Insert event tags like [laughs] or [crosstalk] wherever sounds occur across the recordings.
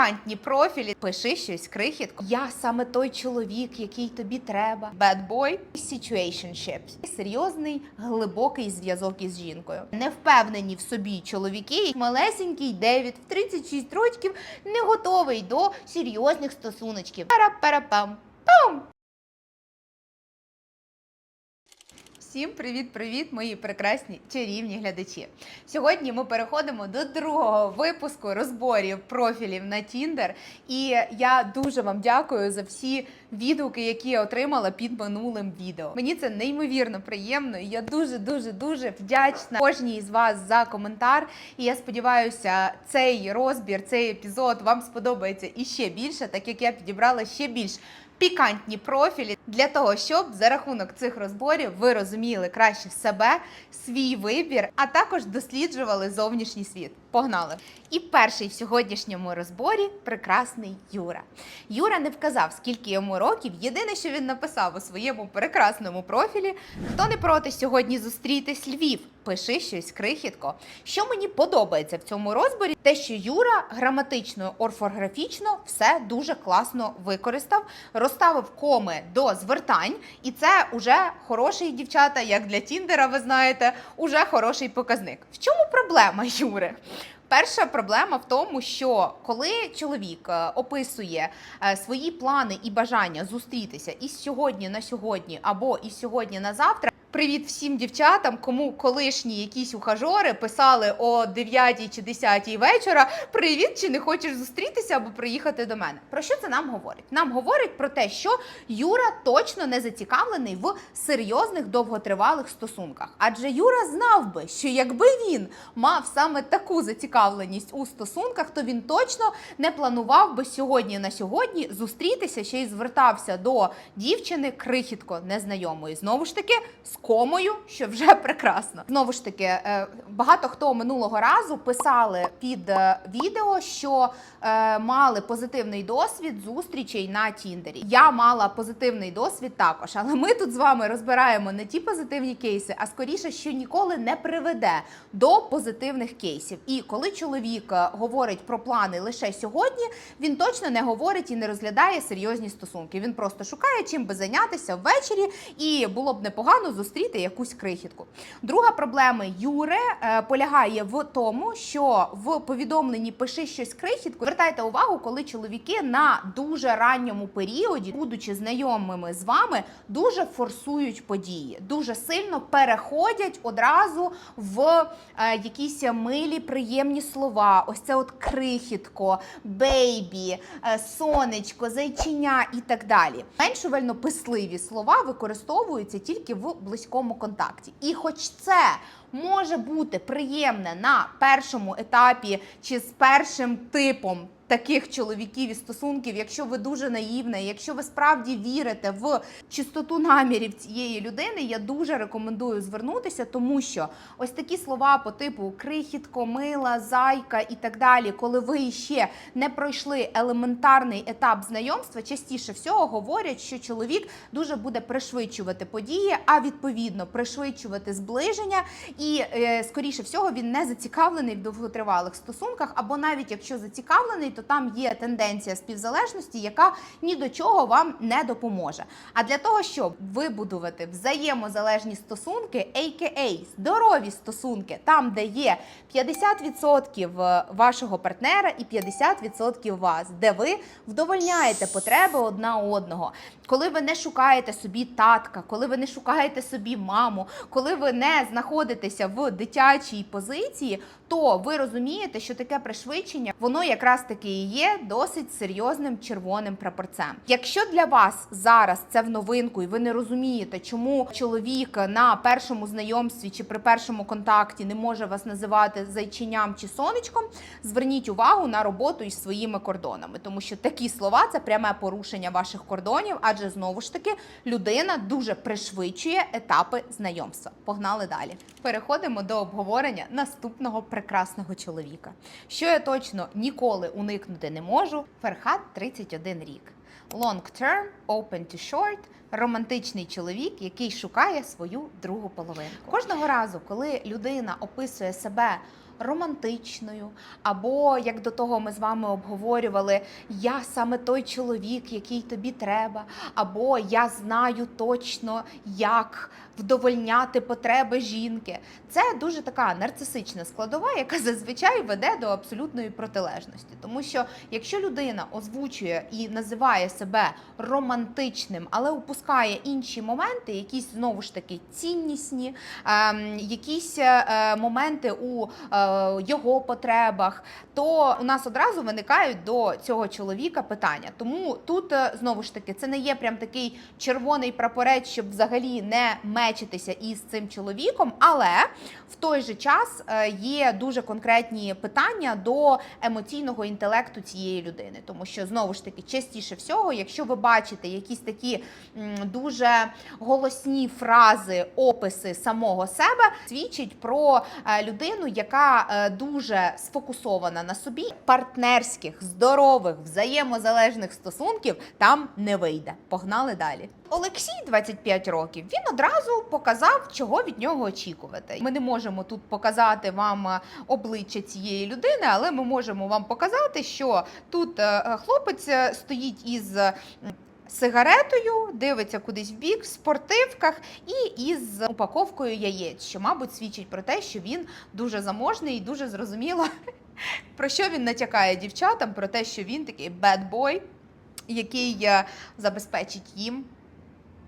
пікантні профілі. Пиши щось крихітко. Я саме той чоловік, який тобі треба. Bad boy. Situationships. Серйозний, глибокий зв'язок із жінкою. Не впевнені в собі чоловіки. Малесенький Девід в 36 років не готовий до серйозних стосуночків. Пара-пара-пам. Пам! Всім привіт-привіт, мої прекрасні чарівні глядачі. Сьогодні ми переходимо до другого випуску розборів профілів на Tinder. І я дуже вам дякую за всі відгуки, які я отримала під минулим відео. Мені це неймовірно приємно. і Я дуже дуже дуже вдячна кожній з вас за коментар. І я сподіваюся, цей розбір, цей епізод вам сподобається іще більше, так як я підібрала ще більш пікантні профілі для того, щоб за рахунок цих розборів ви розуміли краще себе, свій вибір, а також досліджували зовнішній світ. Погнали! І перший в сьогоднішньому розборі прекрасний Юра. Юра не вказав, скільки йому років. Єдине, що він написав у своєму прекрасному профілі: хто не проти сьогодні зустрітись Львів. Пиши щось крихітко. Що мені подобається в цьому розборі, те, що Юра граматично, орфографічно все дуже класно використав, розставив коми до звертань, і це уже хороший дівчата, як для Тіндера, ви знаєте, уже хороший показник. В чому проблема, Юри? Перша проблема в тому, що коли чоловік е, описує е, свої плани і бажання зустрітися із сьогодні на сьогодні або із сьогодні на завтра. Привіт всім дівчатам, кому колишні якісь ухажори писали о 9 чи 10 вечора. Привіт, чи не хочеш зустрітися або приїхати до мене? Про що це нам говорить? Нам говорить про те, що Юра точно не зацікавлений в серйозних довготривалих стосунках. Адже Юра знав би, що якби він мав саме таку зацікавленість у стосунках, то він точно не планував би сьогодні на сьогодні зустрітися ще й звертався до дівчини крихітко незнайомої. Знову ж таки, з комою, що вже [laughs] прекрасно. Знову ж таки, е, багато хто минулого разу писали під е, відео, що е, мали позитивний досвід зустрічей на Тіндері. Я мала позитивний досвід також, але ми тут з вами розбираємо не ті позитивні кейси, а скоріше, що ніколи не приведе до позитивних кейсів. І коли чоловік говорить про плани лише сьогодні, він точно не говорить і не розглядає серйозні стосунки. Він просто шукає чим би зайнятися ввечері, і було б непогано зустріти якусь крихітку. Друга проблема Юри е, полягає в тому, що в повідомленні пиши щось крихітку. Звертайте увагу, коли чоловіки на дуже ранньому періоді, будучи знайомими з вами, дуже форсують події, дуже сильно переходять одразу в е, якісь милі, приємні слова. Ось це от крихітко, бейбі, е, сонечко, зайчиня і так далі. Меншувально писливі слова використовуються тільки в близькому контакті. І хоч це може бути приємне на першому етапі чи з першим типом. Таких чоловіків і стосунків, якщо ви дуже наївна, якщо ви справді вірите в чистоту намірів цієї людини, я дуже рекомендую звернутися, тому що ось такі слова по типу крихітко, мила, зайка і так далі, коли ви ще не пройшли елементарний етап знайомства, частіше всього говорять, що чоловік дуже буде пришвидшувати події, а відповідно пришвидшувати зближення, і е, скоріше всього він не зацікавлений в довготривалих стосунках, або навіть якщо зацікавлений, то там є тенденція співзалежності, яка ні до чого вам не допоможе. А для того, щоб вибудувати взаємозалежні стосунки, a.k.a. здорові стосунки, там, де є 50% вашого партнера і 50% вас, де ви вдовольняєте потреби одна одного, коли ви не шукаєте собі татка, коли ви не шукаєте собі маму, коли ви не знаходитеся в дитячій позиції, то ви розумієте, що таке пришвидшення, воно якраз таки і є досить серйозним червоним прапорцем. Якщо для вас зараз це в новинку, і ви не розумієте, чому чоловік на першому знайомстві чи при першому контакті не може вас називати зайчиням чи сонечком, зверніть увагу на роботу із своїми кордонами, тому що такі слова це пряме порушення ваших кордонів, адже знову ж таки людина дуже пришвидшує етапи знайомства. Погнали далі. Переходимо до обговорення наступного прекрасного чоловіка. Що я точно ніколи уникнути не можу. Ферхат 31 рік. Long term, open to short, романтичний чоловік, який шукає свою другу половинку. Кожного разу, коли людина описує себе романтичною, або як до того ми з вами обговорювали, я саме той чоловік, який тобі треба, або я знаю точно, як вдовольняти потреби жінки. Це дуже така нарцисична складова, яка зазвичай веде до абсолютної протилежності. Тому що якщо людина озвучує і називає себе романтичним, але упускає інші моменти, якісь знову ж таки ціннісні, ем, якісь е, моменти у е, його потребах, то у нас одразу виникають до цього чоловіка питання. Тому тут е, знову ж таки це не є прям такий червоний прапорець, щоб взагалі не мечитися із цим чоловіком, але в той же час е, є дуже конкретні питання до емоційного інтелекту цієї людини, тому що знову ж таки частіше всього, якщо ви бачите якісь такі дуже голосні фрази, описи самого себе, свідчить про е, людину, яка е, дуже сфокусована на собі, партнерських, здорових, взаємозалежних стосунків там не вийде. Погнали далі. Олексій 25 років. Він одразу показав, чого від нього очікувати. Ми не можемо тут показати вам е, обличчя цієї людини, але ми можемо вам показати, що тут е, хлопець стоїть із. Сигаретою дивиться кудись в бік в спортивках і із упаковкою яєць, що, мабуть, свідчить про те, що він дуже заможний і дуже зрозуміло, [laughs] про що він натякає дівчатам, про те, що він такий boy, який е, забезпечить їм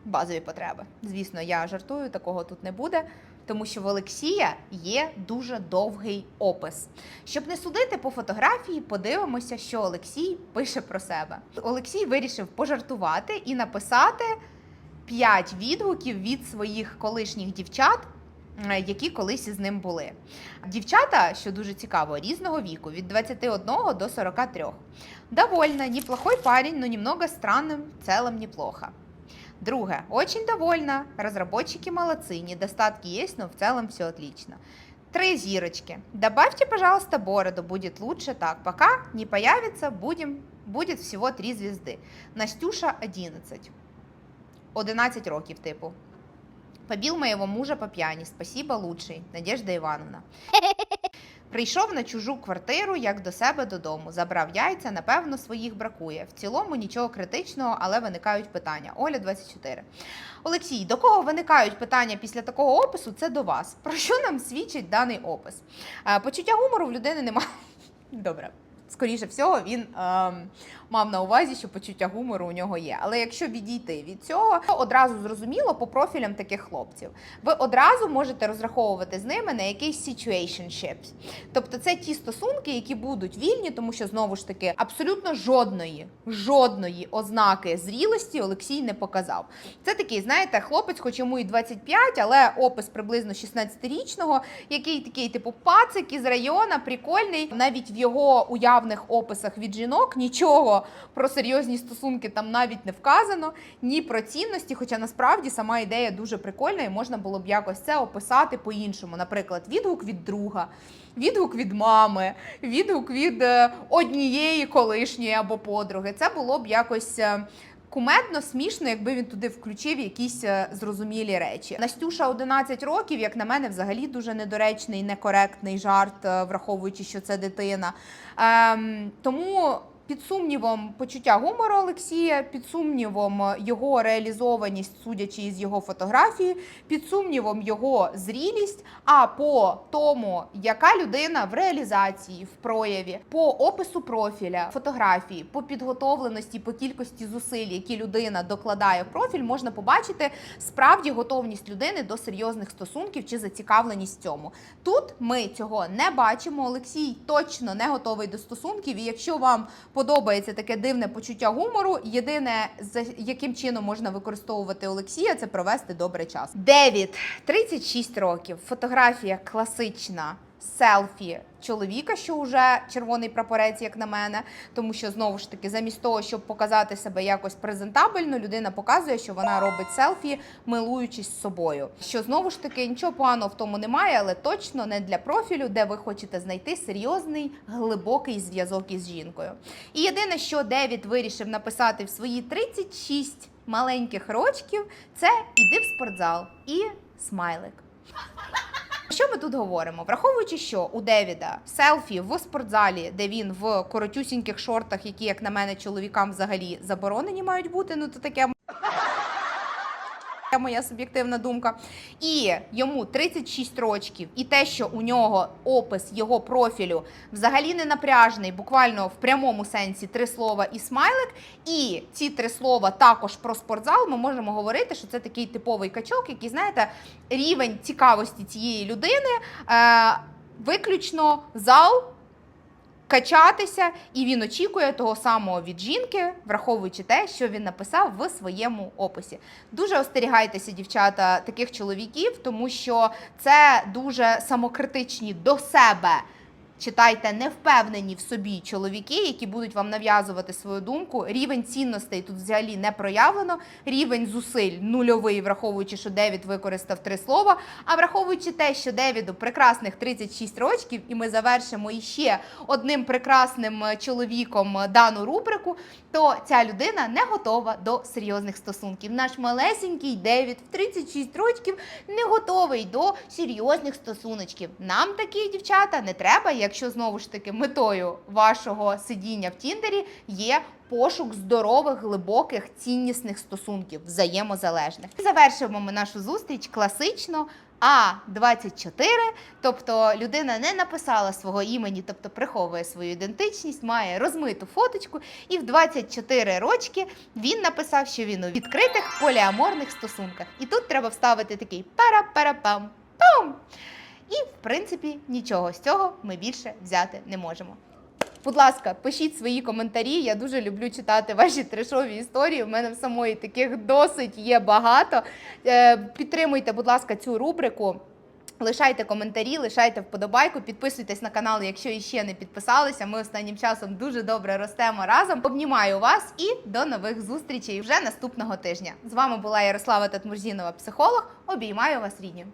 базові потреби. Звісно, я жартую, такого тут не буде. Тому що в Олексія є дуже довгий опис. Щоб не судити по фотографії, подивимося, що Олексій пише про себе. Олексій вирішив пожартувати і написати 5 відгуків від своїх колишніх дівчат, які колись із ним були. Дівчата, що дуже цікаво, різного віку, від 21 до 43. Довольна, неплохой парень, но немного странным, в целом неплохо. Друге, очень довольна, разработчики молодцы, недостатки есть, но в целом все отлично. Три зирочки. Добавьте, пожалуйста, бороду, будет лучше так. Пока не появится, будем, будет всего три звезды. Настюша 11. 11 років, типу. Побил моего мужа по пьяни. Спасибо, лучший. Надежда Івановна. Прийшов на чужу квартиру, як до себе додому. Забрав яйця, напевно, своїх бракує. В цілому нічого критичного, але виникають питання. Оля 24. Олексій, до кого виникають питання після такого опису? Це до вас. Про що нам свідчить даний опис? Е, Почуття гумору в людини немає. [laughs] Добре. Скоріше всього, він ем, мав на увазі, що почуття гумору у нього є. Але якщо відійти від цього, то одразу зрозуміло по профілям таких хлопців. Ви одразу можете розраховувати з ними на якийсь situationships. Тобто це ті стосунки, які будуть вільні, тому що знову ж таки абсолютно жодної, жодної ознаки зрілості Олексій не показав. Це такий, знаєте, хлопець, хоч йому і 25, але опис приблизно 16-річного, який такий, типу, пацик із району, прикольний. Навіть в його уявних описах від жінок нічого про серйозні стосунки там навіть не вказано, ні про цінності. Хоча насправді сама ідея дуже прикольна, і можна було б якось це описати по-іншому. Наприклад, відгук від друга. Відгук від мами, відгук від е, однієї колишньої або подруги. Це було б якось е, кумедно, смішно, якби він туди включив якісь е, зрозумілі речі. Настюша 11 років, як на мене, взагалі дуже недоречний, некоректний жарт, е, враховуючи, що це дитина. Ем, тому. Під сумнівом почуття гумору Олексія, під сумнівом е, його реалізованість, судячи із його фотографії, під сумнівом його зрілість. А по тому, яка людина в реалізації, в прояві, по опису профіля, фотографії, по підготовленості, по кількості зусиль, які людина докладає в профіль, можна побачити справді готовність людини до серйозних стосунків чи зацікавленість цьому. Тут ми цього не бачимо. Олексій точно не готовий до стосунків. І якщо вам подобається таке дивне почуття гумору, єдине, за яким чином можна використовувати Олексія, це провести добрий час. Девід, 36 років. Фотографія класична. Селфі чоловіка, що вже червоний прапорець, як на мене, тому що знову ж таки, замість того, щоб показати себе якось презентабельно, людина показує, що вона робить селфі, милуючись собою. Що знову ж таки нічого поганого в тому немає, але точно не для профілю, де ви хочете знайти серйозний глибокий зв'язок із жінкою. І єдине, що Девід вирішив написати в свої 36 маленьких рочків, це іди в спортзал і смайлик. Що ми тут говоримо? Враховуючи, що у Девіда селфі в спортзалі, де він в коротюсіньких шортах, які, як на мене, чоловікам взагалі заборонені мають бути, ну то таке моя суб'єктивна думка. І йому 36 рочків, і те, що у нього опис його профілю взагалі не напряжний, буквально в прямому сенсі три слова і смайлик. І ці три слова також про спортзал. Ми можемо говорити, що це такий типовий качок, який, знаєте, рівень цікавості цієї людини е, виключно зал. Качатися, і він очікує того самого від жінки, враховуючи те, що він написав в своєму описі. Дуже остерігайтеся, дівчата, таких чоловіків, тому що це дуже самокритичні до себе. Читайте невпевнені в собі чоловіки, які будуть вам нав'язувати свою думку. Рівень цінностей тут взагалі не проявлено. Рівень зусиль нульовий, враховуючи, що Девід використав три слова. А враховуючи те, що Девіду прекрасних 36 років, і ми завершимо іще одним прекрасним е, чоловіком е, дану рубрику, то ця людина не готова до серйозних стосунків. Наш малесенький Девід в 36 років не готовий до серйозних стосуночків. Нам такі дівчата не треба, якщо знову ж таки метою вашого сидіння в Тіндері є. Пошук здорових, глибоких, ціннісних стосунків, взаємозалежних. І Завершимо ми нашу зустріч класично. А24, тобто людина не написала свого імені, тобто приховує свою ідентичність, має розмиту фоточку, і в 24 рочки він написав, що він у відкритих поліаморних стосунках. І тут треба вставити такий пара-пара-пам. І в принципі нічого з цього ми більше взяти не можемо. Будь ласка, пишіть свої коментарі. Я дуже люблю читати ваші трешові історії. У мене в самої таких досить є багато. Е, Підтримуйте, будь ласка, цю рубрику. Лишайте коментарі, лишайте вподобайку, підписуйтесь на канал, якщо іще не підписалися. Ми останнім часом дуже добре ростемо разом. Обнімаю вас і до нових зустрічей вже наступного тижня. З вами була Ярослава Татмурзінова, психолог. Обіймаю вас, рідні.